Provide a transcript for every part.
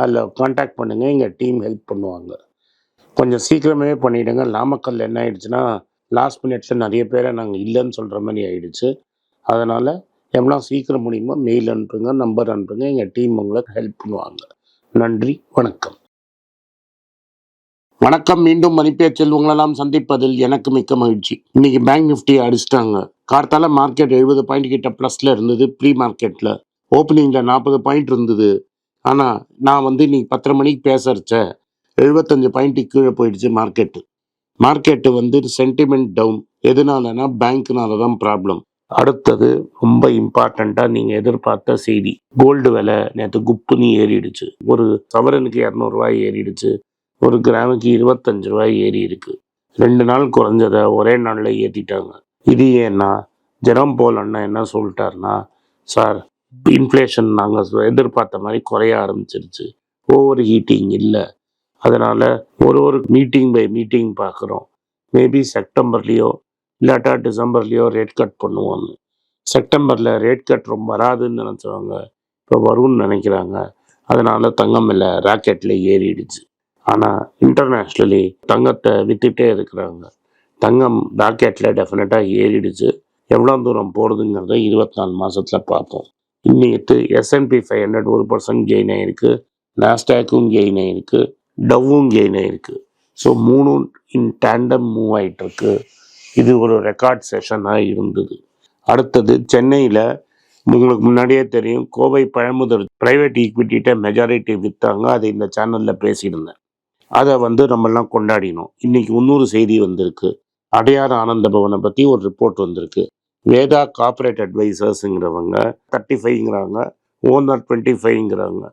அதில் காண்டாக்ட் பண்ணுங்கள் எங்கள் டீம் ஹெல்ப் பண்ணுவாங்க. கொஞ்சம் சீக்கிரமே பண்ணிவிடுங்க நாமக்கல் என்ன ஆயிடுச்சுன்னா லாஸ்ட் மினிட்ஸில் நிறைய பேரை நாங்கள் இல்லைன்னு சொல்கிற மாதிரி ஆயிடுச்சு. அதனால் எவ்வளோ சீக்கிரம் முடியுமோ மெயில் அனுப்புங்க நம்பர் அனுப்புங்க எங்கள் டீம் உங்களுக்கு ஹெல்ப் பண்ணுவாங்க. நன்றி வணக்கம். வணக்கம் மீண்டும் மணிப்பேச்சில் உங்களெல்லாம் சந்திப்பதில் எனக்கு மிக்க மகிழ்ச்சி. இன்னைக்கு பேங்க் நிஃப்டி அடிச்சிட்டாங்க. கார்த்தால மார்க்கெட் எழுபது பாயிண்ட் கிட்ட ப்ளஸில் இருந்தது ப்ரீ மார்க்கெட்டில் ஓப்பனிங்கில் நாற்பது பாயிண்ட் இருந்தது. ஆனால் நான் வந்து இன்னைக்கு பத்தரை மணிக்கு பேசுறச்ச எழுபத்தஞ்சு பாயிண்ட்டு கீழே போயிடுச்சு மார்க்கெட்டு மார்க்கெட்டு வந்து சென்டிமெண்ட் டவுன் எதனாலனா பேங்க்னால தான் ப்ராப்ளம் அடுத்தது ரொம்ப இம்பார்ட்டண்ட்டாக நீங்கள் எதிர்பார்த்த செய்தி. கோல்டு விலை நேற்று குப்புன்னு ஏறிடுச்சு. ஒரு சவரனுக்கு இரநூறுவாய் ஏறிடுச்சு. ஒரு கிராமுக்கு இருபத்தஞ்சு ரூபாய் ஏறி இருக்கு. ரெண்டு நாள் குறைஞ்சதை ஒரே நாளில் ஏற்றிட்டாங்க இது ஏன்னா ஜெரம் போல் அண்ணா என்ன சொல்லிட்டாருன்னா சார் இன்ஃப்ளேஷன் நாங்கள் எதிர்பார்த்த மாதிரி குறைய ஆரம்பிச்சிருச்சு. ஓவர் ஹீட்டிங் இல்லை. அதனால் ஒரு ஒரு மீட்டிங் பை மீட்டிங் பார்க்குறோம் மேபி செப்டம்பர்லேயோ இல்லாட்டா டிசம்பர்லேயோ ரேட் கட் பண்ணுவோம்னு செப்டம்பரில் ரேட் கட் ரொம்ப வராதுன்னு நினச்சவங்க இப்போ வரும்னு நினைக்கிறாங்க. அதனால் தங்கம் இல்லை ராக்கெட்டில் ஏறிடுச்சு. ஆனால் இன்டர்நேஷ்னலி தங்கத்தை விற்றுட்டே இருக்கிறாங்க. தங்கம் ராக்கெட்டில் டெஃபினட்டாக ஏறிடுச்சு. எவ்வளோ தூரம் போகிறதுங்கிறத இருபத்தி நாலு மாதத்தில் பார்ப்போம். இன்னைக்கு S and P five hundred ஒரு பர்சன்ட் கெயின் ஆகிருக்கு நாஸ்டாக்கும் கெயின் ஆகிருக்கு டவ்வும் கெயின் ஆகிருக்கு ஸோ மூணும் இன் டேண்டம் மூவ் ஆகிட்டுருக்கு இது ஒரு ரெக்கார்ட் செஷனாக இருந்தது. அடுத்தது சென்னையில் உங்களுக்கு முன்னாடியே தெரியும் கோவை பழமுதல் ப்ரைவேட் ஈக்விட்டிகிட்ட மெஜாரிட்டி விற்றாங்க அதை இந்த சேனலில் பேசியிருந்தேன். அதை வந்து நம்மெல்லாம் கொண்டாடினோம். இன்றைக்கி இன்னொரு செய்தி வந்திருக்கு. அடையாறு ஆனந்த பவனை பற்றி ஒரு ரிப்போர்ட் வந்திருக்கு. வேதா கார்பரேட் அட்வைசர்ஸுங்கிறவங்க தேர்ட்டி ஃபைவ்ங்கிறாங்க ஓனர் டுவெண்ட்டி ஃபைவ்ங்கிறாங்க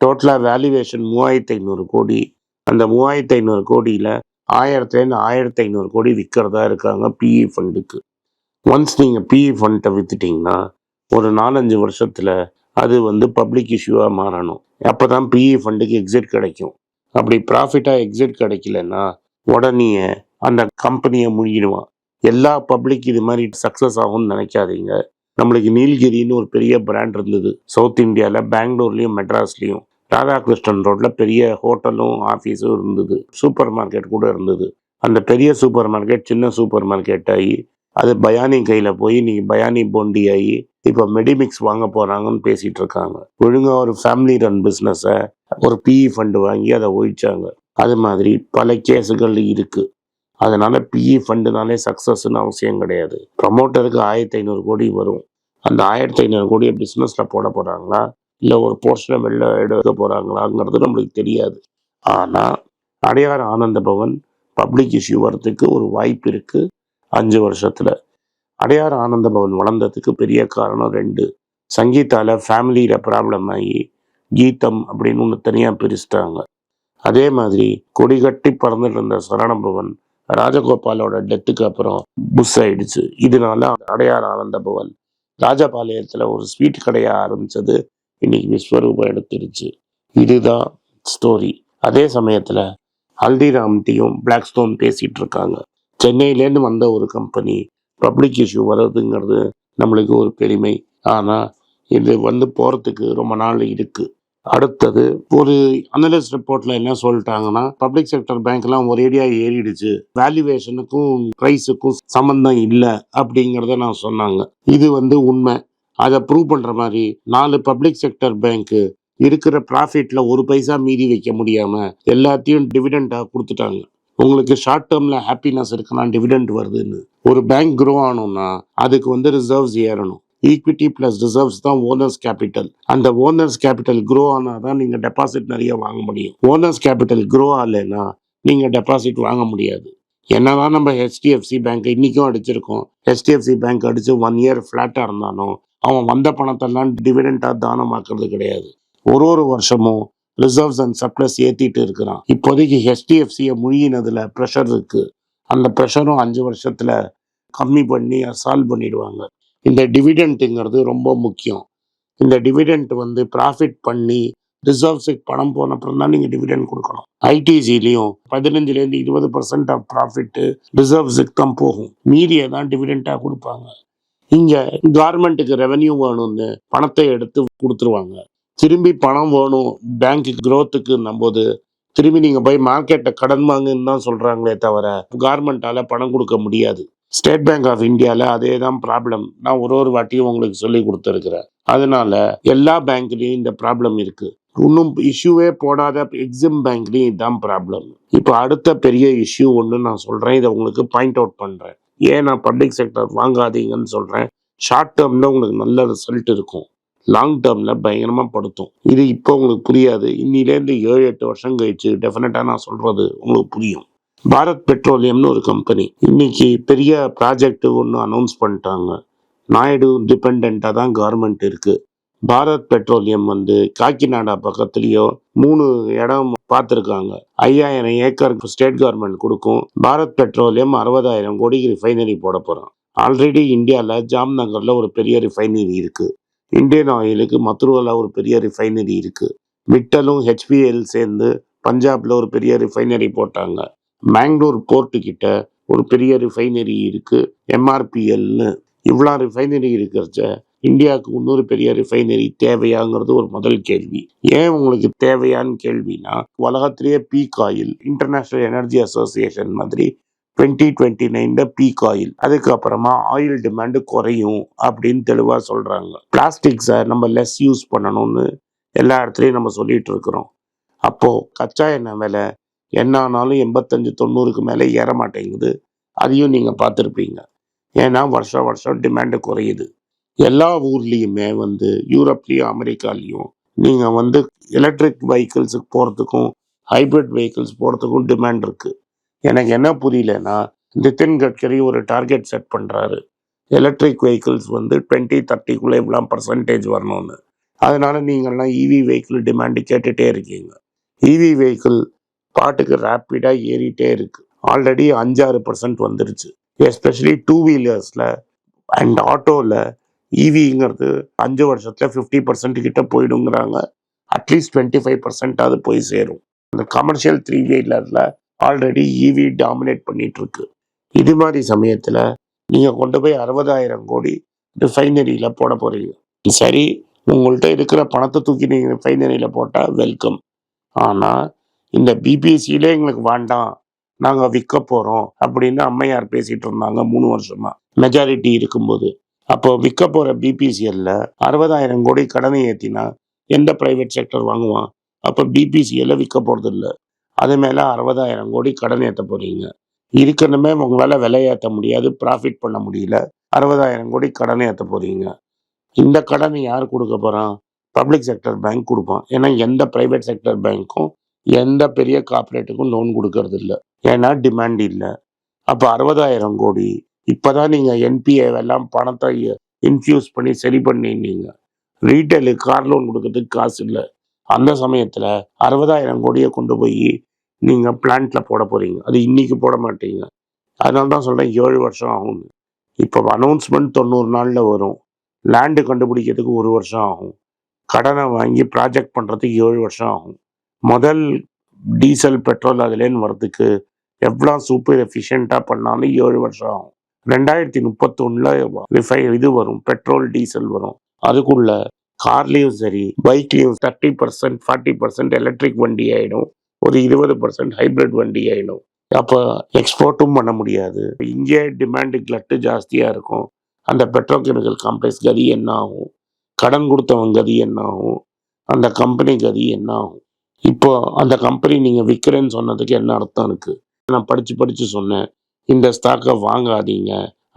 டோட்டலாக வேல்யூவேஷன் மூவாயிரத்தி ஐநூறு கோடி. அந்த மூவாயிரத்தி ஐநூறு கோடியில் ஆயிரத்துலேருந்து ஆயிரத்தி ஐநூறு கோடி விற்கிறதா இருக்காங்க பிஇ ஃபண்டுக்கு ஒன்ஸ் நீங்கள் பிஇ ஃபண்ட்டை விற்றுட்டிங்கன்னா ஒரு நாலஞ்சு வருஷத்தில் அது வந்து பப்ளிக் இஷ்யூவாக மாறணும். அப்போ தான் பிஇ ஃபண்டுக்கு எக்ஸிட் கிடைக்கும். அப்படி ப்ராஃபிட்டாக எக்ஸிட் கிடைக்கலன்னா உடனே அந்த கம்பெனியை முழுகிடுவான். எல்லா பப்ளிக் இது மாதிரி சக்ஸஸ் ஆகும்னு நினைக்காதீங்க. நம்மளுக்கு நீல்கிரின்னு ஒரு பெரிய பிராண்ட் இருந்தது. சவுத் இந்தியாவில் பெங்களூர்லேயும் மெட்ராஸ்லேயும் ராதாகிருஷ்ணன் ரோட்டில் பெரிய ஹோட்டலும் ஆஃபீஸும் இருந்தது. சூப்பர் மார்க்கெட் கூட இருந்தது. அந்த பெரிய சூப்பர் மார்க்கெட் சின்ன சூப்பர் மார்க்கெட் ஆகி அது பயானி கையில் போய் நீங்கள் பயானி போண்டி ஆகி இப்போ மெடிமிக்ஸ் வாங்க போகிறாங்கன்னு பேசிகிட்டு இருக்காங்க. ஒழுங்காக ஒரு ஃபேமிலி ரன் பிஸ்னஸை ஒரு பிஇ ஃபண்டு வாங்கி அதை ஒழிச்சாங்க. அது மாதிரி பல கேஸுகள் இருக்குது அதனால பிஇ ஃபண்டுனாலே சக்ஸஸ்ன்னு அவசியம் கிடையாது. ப்ரமோட்டருக்கு ஆயிரத்தி ஐநூறு கோடி வரும். அந்த ஆயிரத்தி ஐநூறு கோடியை பிஸ்னஸில் போட போகிறாங்களா இல்லை ஒரு போர்ஷனை வெளில எடுக்க போகிறாங்களாங்கிறது நம்மளுக்கு தெரியாது. ஆனால் அடையார் ஆனந்த பவன் பப்ளிக் இஷ்யூ வரத்துக்கு ஒரு வாய்ப்பு இருக்குது அஞ்சு வருஷத்தில். அடையார் ஆனந்த பவன் வளர்ந்ததுக்கு பெரிய காரணம் ரெண்டு. சங்கீதால ஃபேமிலியில் ப்ராப்ளம் ஆகி கீதம் அப்படின்னு ஒன்று தனியாக பிரிச்சிட்டாங்க. அதே மாதிரி கொடி கட்டி பறந்துட்டு இருந்த சரணபவன் ராஜகோபாலோட டெத்துக்கு அப்புறம் புஷ் ஆயிடுச்சு. இதனால அடையார் ஆனந்த பவன். ராஜபாளையத்தில் ஒரு ஸ்வீட் கடையை ஆரம்பிச்சது இன்னைக்கு விஸ்வரூபம் எடுத்துருச்சு. இதுதான் ஸ்டோரி அதே சமயத்தில் ஹல்திராம் டீயும் பிளாக் ஸ்டோன் பேசிட்டு இருக்காங்க. சென்னையிலேருந்து வந்த ஒரு கம்பெனி பப்ளிக் இஷ்யூ வர்றதுங்கிறது நம்மளுக்கு ஒரு பெருமை. ஆனால் இது வந்து போகிறதுக்கு ரொம்ப நாள் இருக்குது அடுத்தது ஒரு அனலிஸ்ட் ரிப்போர்ட்ல என்ன சொல்லிட்டாங்கன்னா பப்ளிக் செக்டர் பேங்க்லாம் ஒரேடியா ஏறிடுச்சு. வேல்யூவேஷனுக்கும் ப்ரைஸுக்கும் சம்பந்தம் இல்லை அப்படிங்கிறத நான் சொன்னாங்க. இது வந்து உண்மை. அதை ப்ரூவ் பண்ற மாதிரி நாலு பப்ளிக் செக்டர் பேங்க் இருக்கிற ப்ராஃபிட்ல ஒரு பைசா மீதி வைக்க முடியாம எல்லாத்தையும் டிவிடெண்டா கொடுத்துட்டாங்க. உங்களுக்கு ஷார்ட் டேர்ம்ல ஹாப்பினஸ் இருக்குன்னா டிவிடெண்ட் வருதுன்னு. ஒரு பேங்க் க்ரோ ஆகணும்னா அதுக்கு வந்து ரிசர்வ்ஸ் ஏறணும். ஈக்விட்டி பிளஸ் ரிசர்வ்ஸ் தான் ஓனர்ஸ் கேபிட்டல் அந்த ஓனர்ஸ் கேபிட்டல் க்ரோ ஆனால் தான் நீங்கள் டெபாசிட் நிறைய வாங்க முடியும். ஓனர்ஸ் கேபிட்டல் க்ரோ ஆகலைன்னா நீங்கள் டெபாசிட் வாங்க முடியாது. என்னதான் நம்ம ஹெச்டிஎஃப்சி பேங்க் இன்றைக்கும் அடிச்சிருக்கோம். ஹெச்டிஎஃப்சி பேங்க் அடித்து ஒன் இயர் ஃப்ளாட்டாக இருந்தாலும் அவன் வந்த பணத்தெல்லாம் டிவிடெண்டாக தானமாக்குறது கிடையாது. ஒரு ஒரு வருஷமும் ரிசர்வ்ஸ் அண்ட் சப்ளஸ் ஏற்றிட்டு இருக்கிறான். இப்போதைக்கு ஹெச்டிஎஃப்சியை முழுகினதில் ப்ரெஷர் இருக்குது அந்த ப்ரெஷரும் அஞ்சு வருஷத்தில் கம்மி பண்ணி சால்வ் பண்ணிடுவாங்க. இந்த டிவிடெண்ட்டுங்கிறது ரொம்ப முக்கியம். இந்த டிவிடெண்ட் வந்து ப்ராஃபிட் பண்ணி ரிசர்வ்ஸுக்கு பணம் போன அப்புறம் தான் நீங்கள் டிவிடெண்ட் கொடுக்கணும். ஐடிசிலையும் பதினஞ்சுலேருந்து இருபது பர்சன்ட் ஆஃப் ப்ராஃபிட்டு ரிசர்வ்ஸுக்கு தான் போகும். மீதியை தான் டிவிடெண்ட்டாக கொடுப்பாங்க. இங்கே கவர்மெண்ட்டுக்கு ரெவென்யூ வேணும்னு பணத்தை எடுத்து கொடுத்துருவாங்க. திரும்பி பணம் வேணும் பேங்க்கு க்ரோத்துக்கு போது திரும்பி நீங்கள் போய் மார்க்கெட்டை கடன் வாங்குன்னு தான் சொல்கிறாங்களே தவிர கவர்மெண்ட்டால் பணம் கொடுக்க முடியாது. ஸ்டேட் பேங்க் ஆஃப் இந்தியாவில் அதே தான் ப்ராப்ளம் நான் ஒரு ஒரு வாட்டியும் உங்களுக்கு சொல்லி கொடுத்துருக்குறேன். அதனால எல்லா பேங்க்லேயும் இந்த ப்ராப்ளம் இருக்குது இன்னும் இஷ்யூவே போடாத எக்ஸிம் பேங்க்லேயும் இதுதான் ப்ராப்ளம் இப்போ அடுத்த பெரிய இஷ்யூ ஒன்று நான் சொல்கிறேன் இதை உங்களுக்கு பாயிண்ட் அவுட் பண்ணுறேன் ஏன் நான் பப்ளிக் செக்டர் வாங்காதீங்கன்னு சொல்கிறேன் ஷார்ட் டேர்மில் உங்களுக்கு நல்ல ரிசல்ட் இருக்கும். லாங் டேர்மில் பயங்கரமாக படுத்தும். இது இப்போ உங்களுக்கு புரியாது. இன்னிலேருந்து ஏழு எட்டு வருஷம் கழிச்சு டெஃபினட்டாக நான் சொல்கிறது உங்களுக்கு புரியும். பாரத் பெட்ரோலியம்னு ஒரு கம்பெனி இன்னைக்கு பெரிய ப்ராஜெக்ட் ஒன்று அனௌன்ஸ் பண்ணிட்டாங்க. நாயுடு டிபெண்ட்டாக தான் கவர்மெண்ட் இருக்குது பாரத் பெட்ரோலியம் வந்து காக்கிநாடா பக்கத்துலேயோ மூணு இடம் பார்த்துருக்காங்க. ஐயாயிரம் ஏக்கர் ஸ்டேட் கவர்மெண்ட் கொடுக்கும். பாரத் பெட்ரோலியம் அறுபதாயிரம் கோடிக்கு ரிஃபைனரி போட போகிறோம் ஆல்ரெடி இந்தியாவில் ஜாம்நகரில் ஒரு பெரிய ரிஃபைனரி இருக்குது இந்தியன் ஆயிலுக்கு மத்ருவில் ஒரு பெரிய ரிஃபைனரி இருக்குது மிட்டலும் ஹெச்பிஎல் சேர்ந்து பஞ்சாப்ல ஒரு பெரிய ரிஃபைனரி போட்டாங்க. மேங்களூர் போர்ட்டு கிட்ட ஒரு பெரிய ரிஃபைனரி இருக்கு எம்ஆர்பிஎல்னு இவ்வளோ ரிஃபைனரி இருக்கிறச்ச இந்தியாவுக்கு இன்னொரு பெரிய ரிஃபைனரி தேவையாங்கிறது ஒரு முதல் கேள்வி. ஏன் உங்களுக்கு தேவையான கேள்வினா உலகத்திலேயே peak oil international energy association மாதிரி டுவெண்ட்டி டுவெண்ட்டி நைனில் பீக் ஆயில் அதுக்கப்புறமா ஆயில் டிமாண்டு குறையும் அப்படின்னு தெளிவாக சொல்கிறாங்க பிளாஸ்டிக்ஸை நம்ம லெஸ் யூஸ் பண்ணணும்னு எல்லா இடத்துலையும் நம்ம சொல்லிகிட்டு இருக்கிறோம். அப்போது கச்சா எண்ணெய் விலை என்ன ஆனாலும் எண்பத்தஞ்சு தொண்ணூறுக்கு மேலே ஏற மாட்டேங்குது அதையும் நீங்கள் பார்த்துருப்பீங்க. ஏன்னா வருஷம் வருஷம் டிமாண்டு குறையுது. எல்லா ஊர்லேயுமே வந்து யூரோப்லேயும் அமெரிக்காலேயும் நீங்கள் வந்து எலக்ட்ரிக் வெஹிக்கிள்ஸுக்கு போகிறதுக்கும் ஹைப்ரிட் வெஹிக்கிள்ஸ் போகிறதுக்கும் டிமாண்ட் இருக்குது எனக்கு என்ன புரியலன்னா நிதின் கட்கரி ஒரு டார்கெட் செட் பண்ணுறாரு எலக்ட்ரிக் வெஹிக்கிள்ஸ் வந்து டுவெண்ட்டி தேர்ட்டிக்குள்ளே இவ்வளோ பர்சன்டேஜ் வரணும்னு. அதனால் நீங்கள்லாம் இவி வெஹிக்கிள் டிமாண்டு கேட்டுகிட்டே இருக்கீங்க. இவி வெஹிக்கிள் பாட்டுக்கு ரேப்பிடாக ஏறிட்டே இருக்கு. ஆல்ரெடி அஞ்சாறு பர்சன்ட் வந்துருச்சு. எஸ்பெஷலி டூ வீலர்ஸில் அண்ட் ஆட்டோவில் ஈவிங்கிறது அஞ்சு வருஷத்தில் ஃபிஃப்டி பர்சன்ட் கிட்ட போயிடுங்கிறாங்க. அட்லீஸ்ட் டுவெண்ட்டி ஃபைவ் பர்சன்டாவது போய் சேரும். இந்த கமர்ஷியல் த்ரீ வீலரில் ஆல்ரெடி ஈவி டாமினேட் பண்ணிட்டு இருக்கு இது மாதிரி சமயத்தில் நீங்கள் கொண்டு போய் அறுபதாயிரம் கோடி ரிஃபைனரியில் போட போகிறீங்க சரி உங்கள்கிட்ட இருக்கிற பணத்தை தூக்கி நீங்கள் ரிஃபைனரியில் போட்டால் வெல்கம் ஆனால் இந்த பிபிஎஸ்சியிலே எங்களுக்கு வேண்டாம். நாங்கள் விற்க போகிறோம் அப்படின்னு அம்மையார் பேசிட்டு இருந்தாங்க மூணு வருஷமா. மெஜாரிட்டி இருக்கும்போது. அப்போ விற்க போகிற பிபிசிஎல்ல அறுபதாயிரம் கோடி கடனை ஏற்றினா எந்த பிரைவேட் செக்டர் வாங்குவான்? அப்போ பிபிசிஎல்ல விற்க போகிறது இல்லை அது மேலே அறுபதாயிரம் கோடி கடன் ஏற்ற போகிறீங்க இருக்கணுமே உங்களால் விலை ஏற்ற முடியாது ப்ராஃபிட் பண்ண முடியல. அறுபதாயிரம் கோடி கடன் ஏற்ற போகிறீங்க இந்த கடனை யார் கொடுக்க போகிறான் பப்ளிக் செக்டர் பேங்க் கொடுப்பான். ஏன்னா எந்த பிரைவேட் செக்டர் பேங்க்கும் எந்த பெரிய கார்பரேட்டுக்கும் லோன் கொடுக்கறது இல்லை ஏன்னா டிமாண்ட் இல்லை. அப்போ அறுபதாயிரம் கோடி இப்போதான் நீங்கள் என்பிஏ எல்லாம் பணத்தை இன்ஃபியூஸ் பண்ணி சரி பண்ணினீங்க ரீட்டைலு கார் லோன் கொடுக்கறதுக்கு காசு இல்லை. அந்த சமயத்தில் அறுபதாயிரம் கோடியை கொண்டு போய் நீங்கள் பிளான்ட்ல போட போறீங்க. அது இன்னைக்கு போட மாட்டீங்க. அதனால தான் சொல்கிறேன் ஏழு வருஷம் ஆகும்னு. இப்போ அனௌன்ஸ்மெண்ட் தொண்ணூறு நாளில் வரும். லேண்டு கண்டுபிடிக்கிறதுக்கு ஒரு வருஷம் ஆகும். கடனை வாங்கி ப்ராஜெக்ட் பண்ணுறதுக்கு ஏழு வருஷம் ஆகும். முதல் டீசல் பெட்ரோல் அதுலேருந்து வர்றதுக்கு எவ்வளோ சூப்பர் எஃபிஷியண்ட்டாக பண்ணாலும் ஏழு வருஷம் ஆகும். ரெண்டாயிரத்தி முப்பத்தொன்னில் ரிஃபை இது வரும் பெட்ரோல் டீசல் வரும். அதுக்குள்ள கார்லேயும் சரி பைக்லேயும் thirty percent forty percent electric வண்டி ஆகிடும் ஒரு இருபது பர்சன்ட் ஹைப்ரிட் வண்டி ஆகிடும் அப்போ எக்ஸ்போர்ட்டும் பண்ண முடியாது. இங்கே டிமாண்டு கிளட்டு ஜாஸ்தியாக இருக்கும். அந்த பெட்ரோகெமிக்கல் காம்ப்ளெக்ஸ் கதி என்ன ஆகும்? கடன் கொடுத்தவங்க கதி என்ன ஆகும்? அந்த கம்பெனி கதி என்ன ஆகும்? இப்போ அந்த கம்பெனி நீங்கள் விற்கிறேன்னு சொன்னதுக்கு என்ன அர்த்தம் இருக்குது நான் படித்து படித்து சொன்னேன். இந்த ஸ்டாக்கை வாங்காதீங்க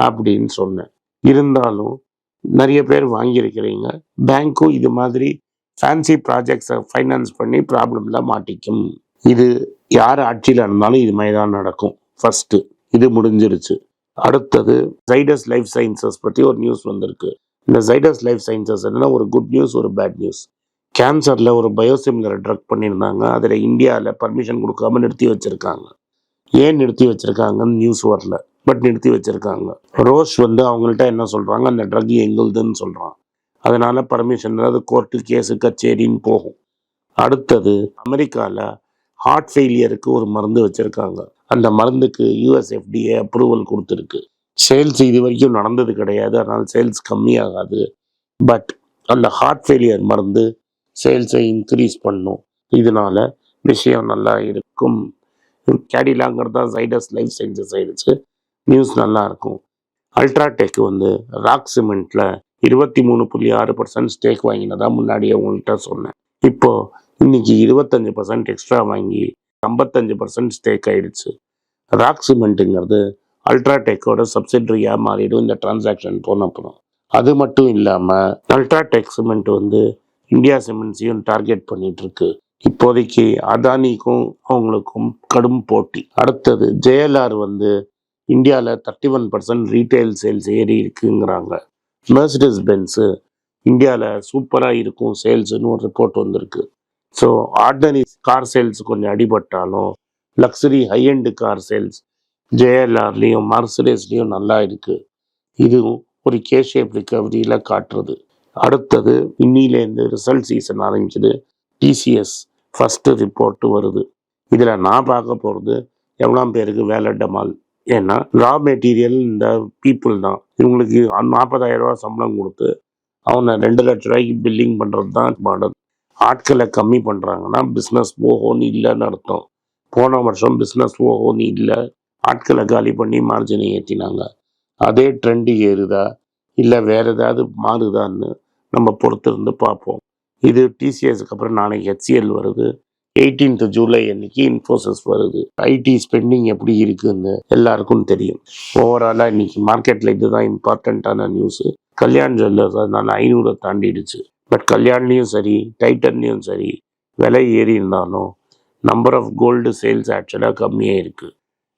அப்படின்னு சொன்னேன். இருந்தாலும் நிறைய பேர் வாங்கியிருக்கிறீங்க. பேங்க்கும் இது மாதிரி ஃபேன்சி ப்ராஜெக்ட்ஸை ஃபைனான்ஸ் பண்ணி ப்ராப்ளமில் மாட்டிக்கும். இது யார் ஆட்சியில் இருந்தாலும் இது மாதிரி தான் நடக்கும். ஃபர்ஸ்ட்டு இது முடிஞ்சிருச்சு. அடுத்தது ஜைடஸ் லைஃப் சயின்சஸ் பற்றி ஒரு நியூஸ் வந்திருக்கு. இந்த ஜைடஸ் லைஃப் சயின்சஸ் என்னன்னா ஒரு குட் நியூஸ் ஒரு பேட் நியூஸ் கேன்சரில் ஒரு பயோசிமிலர் ட்ரக் பண்ணியிருந்தாங்க. அதில் இந்தியாவில் பர்மிஷன் கொடுக்காம நிறுத்தி வச்சுருக்காங்க. ஏன் நிறுத்தி வச்சுருக்காங்கன்னு நியூஸ் வரல. பட் நிறுத்தி வச்சுருக்காங்க. ரோஷ் வந்து அவங்கள்ட்ட என்ன சொல்கிறாங்க அந்த ட்ரக் எங்களுதுன்னு சொல்கிறான் அதனால் பர்மிஷன் அது கோர்ட்டு கேஸு கச்சேரின்னு போகும். அடுத்தது அமெரிக்காவில் ஹார்ட் ஃபெயிலியருக்கு ஒரு மருந்து வச்சுருக்காங்க. அந்த மருந்துக்கு யூஎஸ்எஃப்டிஏ அப்ரூவல் கொடுத்துருக்கு. சேல்ஸ் இது வரைக்கும் நடந்தது கிடையாது. அதனால் சேல்ஸ் கம்மியாகாது. பட் அந்த ஹார்ட் ஃபெயிலியர் மருந்து சேல்ஸை இன்க்ரீஸ் பண்ணும். இதனால விஷயம் நல்லா இருக்கும். கேடிலாங்கிறது தான் சைடஸ் லைஃப் சயின்சஸ் ஆயிடுச்சு. நியூஸ் நல்லா இருக்கும். அல்ட்ராடெக் வந்து ராக் சிமெண்ட்ல இருபத்தி மூணு புள்ளி ஆறு பர்சன்ட் ஸ்டேக் வாங்கினதா முன்னாடியே உங்கள்கிட்ட சொன்னேன். இப்போ இன்னைக்கு இருபத்தஞ்சு பர்சன்ட் எக்ஸ்ட்ரா வாங்கி ஐம்பத்தஞ்சு பர்சன்ட் ஸ்டேக் ஆயிடுச்சு. ராக் சிமெண்ட்டுங்கிறது அல்ட்ராடெக்கோட சப்சிடரியாக மாறிடும் இந்த டிரான்சாக்ஷன் போனப்புறம். அது மட்டும் இல்லாமல் அல்ட்ராடெக் சிமெண்ட் வந்து இந்தியா சிமெண்ட்ஸையும் டார்கெட் பண்ணிட்டு இருக்கு இப்போதைக்கு அதானிக்கும் அவங்களுக்கும் கடும் போட்டி. அடுத்தது ஜேஎல்ஆர் வந்து இந்தியாவில் thirty one percent retail sales ஏறி இருக்குங்கிறாங்க. மெர்சிடஸ் பென்ஸு இந்தியாவில் சூப்பராக இருக்கும் சேல்ஸ்னு ஒரு ரிப்போர்ட் வந்திருக்கு. ஸோ ஆர்டினரி கார் சேல்ஸ் கொஞ்சம் அடிபட்டாலும் luxury high end car sales ஜேஎல்ஆர்லேயும் மர்சிடஸ்லேயும் நல்லா இருக்குது இதுவும் ஒரு கே ஷேப் ரிகவரியில் காட்டுறது. அடுத்தது இன்னிலேருந்து ரிசல்ட் சீசன் ஆரம்பிச்சது. டிசிஎஸ் ஃபஸ்ட்டு ரிப்போர்ட்டு வருது. இதில் நான் பார்க்க போகிறது எவ்வளோ பேருக்கு வேலை டமால் ஏன்னா ரா மெட்டீரியல் இந்த பீப்புள் தான். இவங்களுக்கு நாற்பதாயிரம் ரூபா சம்பளம் கொடுத்து அவனை ரெண்டு லட்ச ரூபாய்க்கு பில்லிங் பண்ணுறது தான் மாடல் ஆட்களை கம்மி பண்ணுறாங்கன்னா பிஸ்னஸ் போகோன்னு இல்லைன்னு அர்த்தம். போன வருஷம் பிஸ்னஸ் ஓஹோன்னு இல்லை. ஆட்களை காலி பண்ணி மார்ஜினை ஏற்றினாங்க அதே ட்ரெண்டு ஏறுதா? இல்லை வேறு ஏதாவது மாறுதான்னு நம்ம பொறுத்திருந்து பார்ப்போம். இது டிசிஎஸ்க்கு அப்புறம் நாளைக்கு ஹெச்சிஎல் வருது. 18th ஜூலை அன்னைக்கு இன்ஃபோசிஸ் வருது. ஐடி ஸ்பெண்டிங் எப்படி இருக்குன்னு எல்லாருக்கும் தெரியும். ஓவராலாக இன்னைக்கு மார்க்கெட்டில் இதுதான் இம்பார்ட்டண்ட்டான நியூஸு கல்யாண் ஜுவல்லர்ஸ் அதனால ஐநூறை தாண்டிடுச்சு. பட் கல்யாண்லேயும் சரி டைட்டன்லேயும் சரி விலை ஏறி இருந்தாலும் நம்பர் ஆஃப் கோல்டு சேல்ஸ் ஆக்சுவலாக கம்மியாக இருக்குது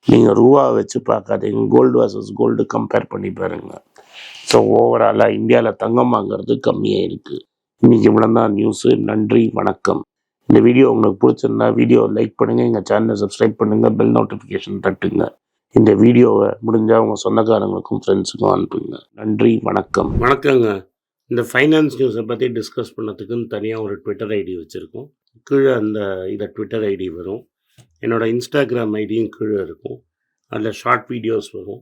நீங்கள் ரூபா வச்சு பார்க்காதீங்க. கோல்டு வர்சஸ் கோல்டு கம்பேர் பண்ணி பாருங்கள் ஸோ ஓவராலாக இந்தியாவில் தங்கம் வாங்கிறது கம்மியாக இருக்குது இன்னைக்கு இவ்வளோ தான் நியூஸு நன்றி வணக்கம். இந்த வீடியோ உங்களுக்கு பிடிச்சிருந்தா வீடியோ லைக் பண்ணுங்கள் எங்கள் சேனலை சப்ஸ்கிரைப் பண்ணுங்கள் பெல் நோட்டிஃபிகேஷன் தட்டுங்க. இந்த வீடியோவை முடிஞ்சால் உங்கள் சொந்தக்காரங்களுக்கும் ஃப்ரெண்ட்ஸுக்கும் அனுப்புங்க. நன்றி வணக்கம். வணக்கங்க. இந்த ஃபைனான்ஸ் நியூஸை பற்றி டிஸ்கஸ் பண்ணதுக்குன்னு தனியாக ஒரு ட்விட்டர் ஐடி வச்சுருக்கோம். கீழே அந்த இதை ட்விட்டர் ஐடி வரும். என்னோட இன்ஸ்டாகிராம் ஐடியும் கீழே இருக்கும். அதில் ஷார்ட் வீடியோஸ் வரும்.